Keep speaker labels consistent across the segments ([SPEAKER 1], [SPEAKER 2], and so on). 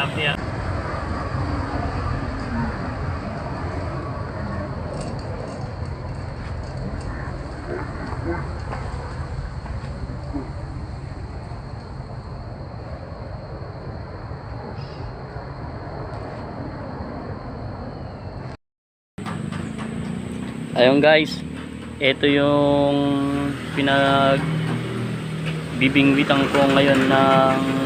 [SPEAKER 1] tilapia. Ayun guys, ito yung pinag bibingwitan ko ngayon ng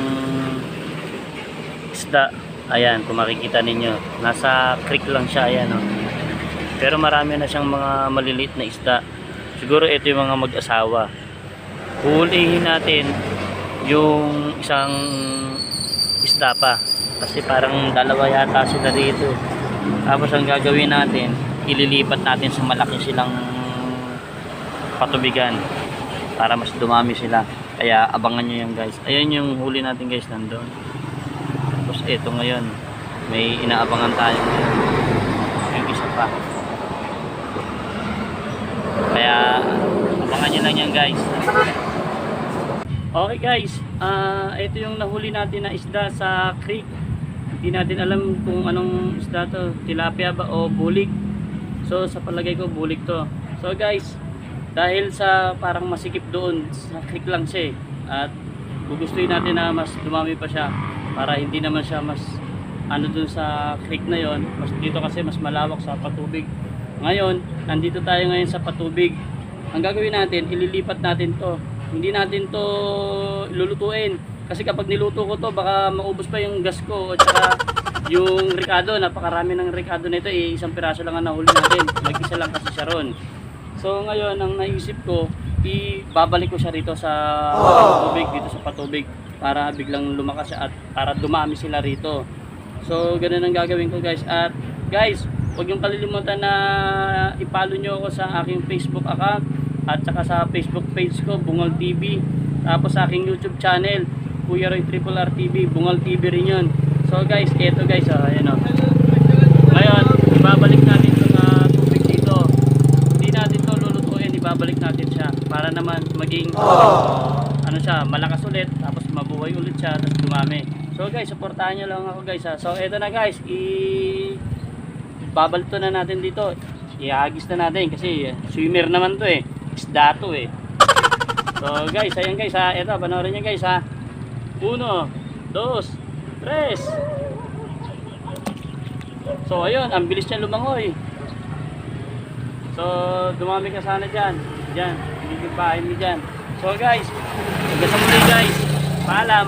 [SPEAKER 1] isda. Ayan, kung makikita ninyo, nasa creek lang siya, ayan oh. Pero marami na siyang mga maliliit na isda. Siguro ito yung mga mag-asawa. Huhulihin natin yung isang isda pa. Kasi parang dalawa yata sila dito. Tapos ang gagawin natin, ililipat natin sa malaki silang patubigan para mas dumami sila. Kaya abangan nyo yan guys. Ayan yung huli natin guys nandun. Tapos ito ngayon, may inaabangan tayo ngayon. Yung isa pa. Kaya abangan nyo lang yan guys. Okay guys, ah ito yung nahuli natin na isda sa creek. Hindi natin alam kung anong isda to, tilapia ba o bulik. So sa palagay ko bulik to. So guys, dahil sa parang masikip doon, sa creek lang siya eh. At gugustuhin natin na mas dumami pa siya para hindi naman siya mas ano dun sa creek na yon mas dito kasi mas malawak sa patubig. Ngayon nandito tayo ngayon sa patubig. Ang gagawin natin ililipat natin to. Hindi natin to lulutuin. Kasi kapag niluto ko to baka maubos pa yung gas ko at saka yung ricado. Napakarami ng ricado nito eh, isang piraso lang ang nahuli natin. Mag-isa lang kasi siya ron. So ngayon ang naisip ko ibabalik ko siya rito sa tubig dito sa patubig para biglang lumakas siya at para dumami sila rito. So ganun ang gagawin ko guys. At guys huwag yung kalilimutan na ipalo nyo ako sa aking Facebook account at saka sa Facebook page ko Bungal TV tapos sa aking YouTube channel Kuya Roy Triple R TV Bungal TV rin yun. So guys eto guys oh, ayan oh. ngayon ibabalik natin yung ah, tubig dito. Hindi natin to lulutuin ibabalik natin siya para naman maging ano siya malakas ulit mabuhay ulit siya tapos dumami. So guys supportahan nyo lang ako guys ha. so eto na guys i babalik to na natin dito. Ihagis na natin kasi eh, swimmer naman to eh. Isda to eh. So guys ayan guys ha. Eto panoorin nyo guys ha. Uno dos tres. So ayun ang bilis niya lumangoy. So dumami ka sana dyan. Dyan hindi bahay mo dyan. So guys hanggang sa muli guys paalam